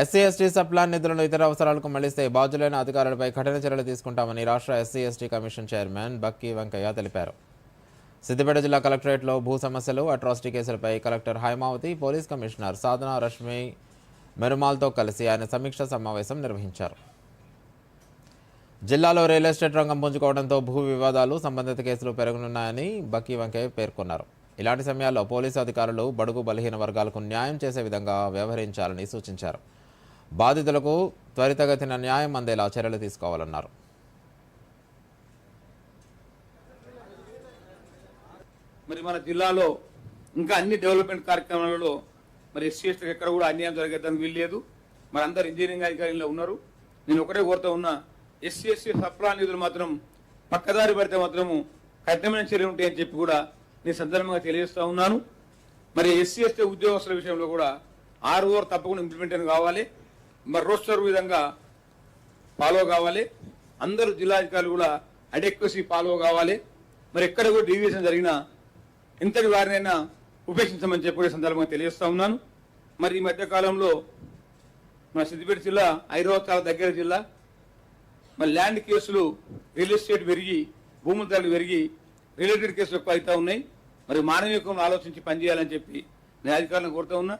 SC ST sub plan నిధులను ఇతర అవసరాలకు మళ్ళిస్తే బాధ్యులైన అధికారులపై కఠిన చర్యలు తీసుకుంటామని రాష్ట్ర SC ST commission chairman Bakki Venkaiah తెలిపారు. సిద్దిపేట జిల్లా కలెక్టరేట్లో భూ సమస్యలు atrocity కేసులపై collector Haimavathi police commissioner Sadhana Rashmi మెరుమాల్తో కలిసి ఆయన సమీక్ష సమావేశం నిర్వహించారు. జిల్లాలో రియల్ ఎస్టేట్ రంగం పుంజుకోవడంతో భూ వివాదాలు సంబంధిత కేసులు పెరగనున్నాయని బక్కి వెంకయ్య పేర్కొన్నారు. ఇలాంటి సమయాల్లో పోలీసు అధికారులు బడుగు బలహీన వర్గాలకు న్యాయం చేసే విధంగా వ్యవహరించాలని సూచించారు. బాధితులకు త్వరితగతిన న్యాయం అందేలా చర్యలు తీసుకోవాలన్నారు. మరి మన జిల్లాలో ఇంకా అన్ని డెవలప్మెంట్ కార్యక్రమాలలో మరి ఎస్సీ ఎస్టీకి ఎక్కడ కూడా అన్యాయం జరగడానికి వీల్లేదు మరి అందరు ఇంజనీరింగ్ అధికారులు ఉన్నారు. నేను ఒకటే కోరుతా ఉన్నా ఎస్సీ ఎస్సీ సప్లా నిధులు మాత్రం పక్కదారి పడితే మాత్రము కఠినమైన చర్యలు ఉంటాయని చెప్పి కూడా నేను సందర్భంగా తెలియజేస్తూ ఉన్నాను. మరి ఎస్సీ ఎస్టీ ఉద్యోగస్తుల విషయంలో కూడా ఆరు తప్పకుండా ఇంప్లిమెంటేషన్ కావాలి. మరి రోస్టర్ విధంగా ఫాలో కావాలి. అందరూ జిల్లాధికారులు కూడా అడెక్వసీ ఫాలో కావాలి. మరి ఎక్కడ కూడా డీవియేషన్ జరిగినా ఇంతటి వారినైనా ఉపేక్షించమని చెప్పే సందర్భంగా తెలియజేస్తా ఉన్నాను. మరి ఈ మధ్యకాలంలో మన సిద్దిపేట జిల్లా హైదరాబాద్ దగ్గర జిల్లా మరి ల్యాండ్ కేసులు రియల్ ఎస్టేట్ పెరిగి భూముల ధరలు పెరిగి రిలేటెడ్ కేసులు ఎక్కువ అవుతా ఉన్నాయి. మరి మానవీయంగా ఆలోచించి పనిచేయాలని చెప్పి నేను అధికారులను కోరుతా ఉన్నా.